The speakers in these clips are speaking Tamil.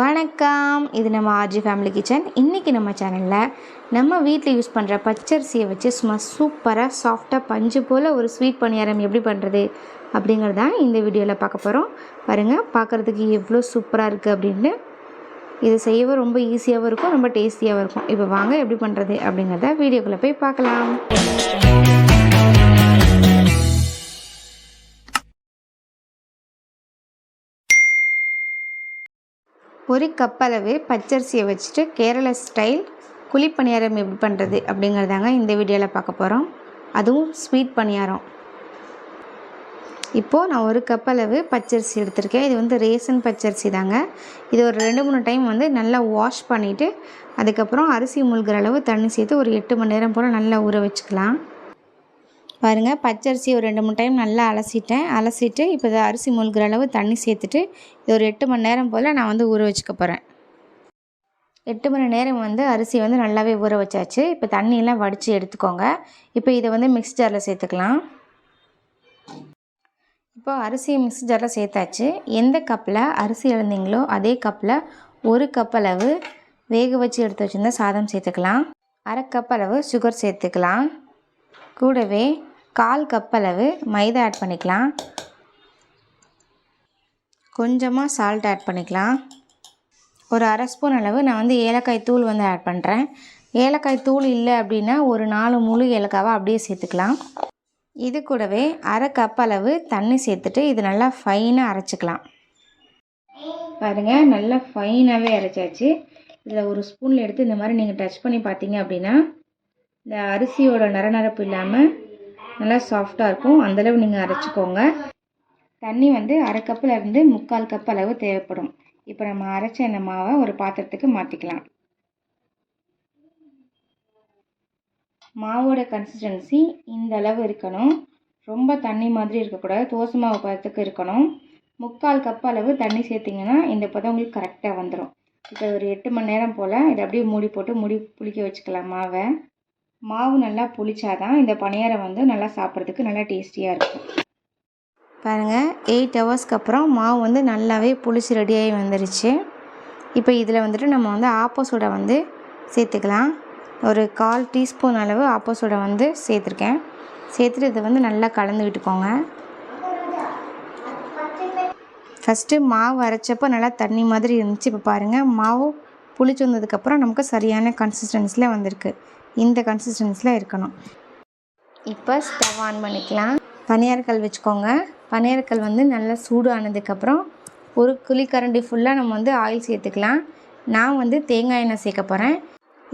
வணக்கம். இது நம்ம ஆர்ஜி ஃபேமிலி கிச்சன் இன்றைக்கி நம்ம சேனலில் நம்ம வீட்டில் யூஸ் பண்ணுற பச்சரிசியை வச்சு சும்மா சூப்பராக சாஃப்டாக பஞ்சு போல் ஒரு ஸ்வீட் பணியாரம் எப்படி பண்ணுறது அப்படிங்கிறது தான் இந்த வீடியோவில் பார்க்க போகிறோம் பாருங்கள் பார்க்குறதுக்கு எவ்வளோ சூப்பராக இருக்குது அப்படின்னு. இது செய்யவும் ரொம்ப ஈஸியாகவும் இருக்கும் ரொம்ப டேஸ்டியாகவும் இருக்கும். இப்போ வாங்க எப்படி பண்ணுறது அப்படிங்கிறத வீடியோக்குள்ளே போய் பார்க்கலாம். ஒரு கப் அளவு பச்சரிசியை வச்சுட்டு கேரள ஸ்டைல் குழி பணியாரம் எப்படி பண்ணுறது அப்படிங்கிறதாங்க இந்த வீடியோவில் பார்க்க போகிறோம் அதுவும் ஸ்வீட் பணியாரம். இப்போது நான் ஒரு கப் அளவு பச்சரிசி எடுத்திருக்கேன். இது வந்து ரேசன் பச்சரிசி தாங்க. இது ஒரு ரெண்டு மூணு டைம் வந்து நல்லா வாஷ் பண்ணிவிட்டு அதுக்கப்புறம் அரிசி முழுகிற அளவு தண்ணி சேர்த்து ஒரு எட்டு மணி நேரம் போல் நல்லா ஊற வச்சுக்கலாம். பாருங்கள் பச்சரிசி ஒரு ரெண்டு மூணு டைம் நல்லா அலசிட்டேன். அலசிட்டு இப்போ இதை அரிசி மூழ்கிற அளவு தண்ணி சேர்த்துட்டு இது ஒரு எட்டு மணி நேரம் போல் நான் வந்து ஊற வச்சுக்க போகிறேன் எட்டு மணி நேரம் வந்து அரிசி வந்து நல்லாவே ஊற வச்சாச்சு. இப்போ தண்ணியெல்லாம் வடித்து எடுத்துக்கோங்க. இப்போ இதை வந்து மிக்ஸ் ஜாரில் சேர்த்துக்கலாம். இப்போ அரிசியை மிக்ஸ் ஜாரில் சேர்த்தாச்சு. எந்த கப்பில் அரிசி இழந்தீங்களோ அதே கப்பில் ஒரு கப் அளவு வேக வச்சு எடுத்து வச்சுருந்தா சாதம் சேர்த்துக்கலாம். அரை கப் அளவு சுகர் சேர்த்துக்கலாம். கூடவே கால் கப் அளவு மைதா ஆட் பண்ணிக்கலாம். கொஞ்சமாக சால்ட் ஆட் பண்ணிக்கலாம். ஒரு அரை ஸ்பூன் அளவு நான் வந்து ஏலக்காய் தூள் வந்து ஆட் பண்ணுறேன் ஏலக்காய் தூள் இல்லை அப்படின்னா ஒரு நாலு முழு ஏலக்காவை அப்படியே சேர்த்துக்கலாம். இது கூடவே அரை கப் அளவு தண்ணி சேர்த்துட்டு இது நல்லா ஃபைனாக அரைச்சிக்கலாம். பாருங்கள் நல்லா ஃபைனாகவே அரைச்சாச்சு. இதில் ஒரு ஸ்பூனில் எடுத்து இந்த மாதிரி நீங்கள் டச் பண்ணி பார்த்தீங்க அப்படின்னா இந்த அரிசியோட நரநரப்பு இல்லாமல் நல்லா சாஃப்டாக இருக்கும். அந்தளவு நீங்கள் அரைச்சிக்கோங்க. தண்ணி வந்து அரை கப்பில் இருந்து முக்கால் கப் அளவு தேவைப்படும். இப்போ நம்ம அரைச்ச இந்த மாவை ஒரு பாத்திரத்துக்கு மாற்றிக்கலாம் மாவோட கன்சிஸ்டன்சி இந்த அளவு இருக்கணும். ரொம்ப தண்ணி மாதிரி இருக்கக்கூடாது. தோசை மாவு பதத்துக்கு இருக்கணும். முக்கால் கப் அளவு தண்ணி சேர்த்திங்கன்னா இந்த பதம் உங்களுக்கு கரெக்டாக வந்துடும் இப்போ ஒரு எட்டு மணி நேரம் போல் இதை அப்படியே மூடி போட்டு முடி புளிக்க வச்சுக்கலாம் மாவை. மாவு நல்லா புளிச்சாதான் இந்த பணியாரம் வந்து நல்லா சாப்பிட்றதுக்கு நல்லா டேஸ்டியாக இருக்கும். பாருங்கள் எயிட் ஹவர்ஸ்க்கு அப்புறம் மாவு வந்து நல்லாவே புளிச்சு ரெடியாகி வந்துருச்சு. இப்போ இதில் வந்துட்டு நம்ம வந்து ஆப்போ சோடா வந்து சேர்த்துக்கலாம். ஒரு கால் டீஸ்பூன் அளவு ஆப்போ சோடா வந்து சேர்த்துருக்கேன். சேர்த்துட்டு இதை வந்து நல்லா கலந்து விட்டுக்கோங்க. ஃபஸ்ட்டு மாவு அரைச்சப்போ நல்லா தண்ணி மாதிரி இருந்துச்சு. இப்போ பாருங்கள் மாவு புளிச்சு வந்ததுக்கப்புறம் நமக்கு சரியான கன்சிஸ்டன்சியில் வந்திருக்கு. இந்த கன்சிஸ்டன்சியில் இருக்கணும். இப்போ ஸ்டவ் ஆன் பண்ணிக்கலாம். பனியாரக்கல் வச்சுக்கோங்க. பனியாரக்கல் வந்து நல்லா சூடு ஆனதுக்கப்புறம் ஒரு குழிக்கரண்டி ஃபுல்லாக நம்ம வந்து ஆயில் சேர்த்துக்கலாம். நான் வந்து தேங்காய் எண்ணெய் சேர்க்க போகிறேன்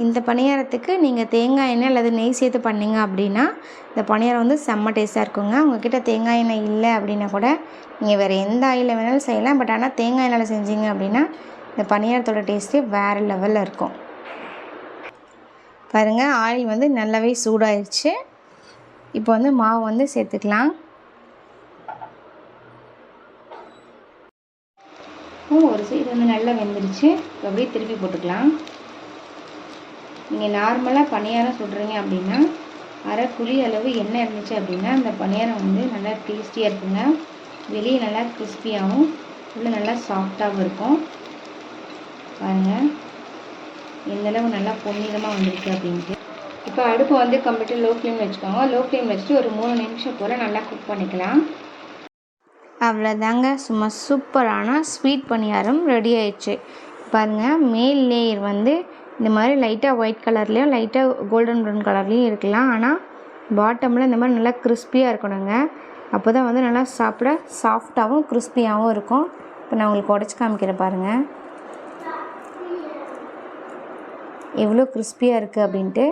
இந்த பணியாரத்துக்கு நீங்கள் தேங்காய் எண்ணெய் அல்லது நெய் சேர்த்து பண்ணிங்க அப்படின்னா இந்த பணியாரம் வந்து செம்ம டேஸ்ட்டாக இருக்குங்க. உங்ககிட்ட தேங்காய் எண்ணெய் இல்லை அப்படின்னா கூட நீங்கள் வேறு எந்த ஆயிலில் வேணாலும் செய்யலாம். பட் ஆனால் தேங்காய் எண்ணெயில் செஞ்சீங்க அப்படின்னா இந்த பணியாரத்தோட டேஸ்ட்டே வேறு லெவலில் இருக்கும். பாருங்கள் ஆயில் வந்து நல்லாவே சூடாயிடுச்சு இப்போ வந்து மாவு வந்து சேர்த்துக்கலாம். ஒரு சைடு வந்து நல்லா வெந்துருச்சு. அப்படியே திருப்பி போட்டுக்கலாம். நீங்கள் நார்மலாக பணியாரம் சுடுறீங்க அப்படின்னா அரை குழி அளவு எண்ணெய் இருந்துச்சு அப்படின்னா அந்த பணியாரம் வந்து நல்லா டேஸ்டியாக இருக்குங்க. வெளியே நல்லா கிறிஸ்பியாகவும் உள்ளே நல்லா சாஃப்டாகவும் இருக்கும். இந்தளவு நல்லா பொன்னிறமாக வந்திருக்கு அப்படின்ட்டு. இப்போ அடுப்பு வந்து கம்ப்ளீட்டாக லோ ஃப்ளேம் வச்சுக்கோங்க. லோ ஃப்ளேம் வச்சுட்டு ஒரு மூணு நிமிஷம் போல் நல்லா குக் பண்ணிக்கலாம். அவ்வளோதாங்க. சும்மா சூப்பரான ஸ்வீட் பணியாரம் ரெடி ஆயிடுச்சு. பாருங்கள் மேல் லேயர் வந்து இந்த மாதிரி லைட்டாக ஒயிட் கலர்லேயும் லைட்டாக கோல்டன் ப்ரௌன் கலர்லேயும் இருக்கலாம். ஆனால் பாட்டமில் இந்த மாதிரி நல்லா கிறிஸ்பியாக இருக்கணுங்க. அப்போ தான் வந்து நல்லா சாப்பிட சாஃப்டாகவும் கிறிஸ்பியாகவும் இருக்கும். இப்போ நான் உங்களுக்கு உடச்சி காமிக்கிறேன் பாருங்கள் எவ்வளோ கிறிஸ்பியாக இருக்குது அப்படின்ட்டு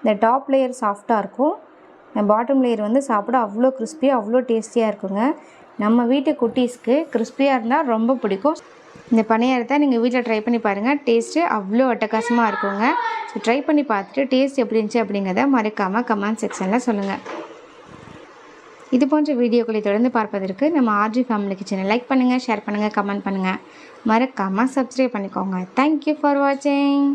இந்த டாப் லேயர் சாஃப்டாக இருக்கும். பாட்டம் லேயர் வந்து சாப்பிட அவ்வளோ கிறிஸ்பியாக அவ்வளோ டேஸ்டியாக இருக்குங்க. நம்ம வீட்டு குட்டீஸ்க்கு கிறிஸ்பியாக இருந்தால் ரொம்ப பிடிக்கும். இந்த பணியாரத்தை நீங்கள் வீட்டில் ட்ரை பண்ணி பாருங்கள் டேஸ்ட்டு அவ்வளோ அட்டகாசமாக இருக்குங்க. ஸோ ட்ரை பண்ணி பார்த்துட்டு டேஸ்ட் எப்படி இருந்துச்சு அப்படிங்கிறத மறக்காமல் கமெண்ட் செக்ஷனில் சொல்லுங்கள் இது போன்ற வீடியோக்களை தொடர்ந்து பார்ப்பதற்கு நம்ம ஆர்ஜி ஃபேமிலி கிச்சனை லைக் பண்ணுங்கள் ஷேர் பண்ணுங்கள் கமெண்ட் பண்ணுங்கள் மறக்காமல் சப்ஸ்கிரைப் பண்ணிக்கோங்க. தேங்க்யூ ஃபார் வாட்சிங்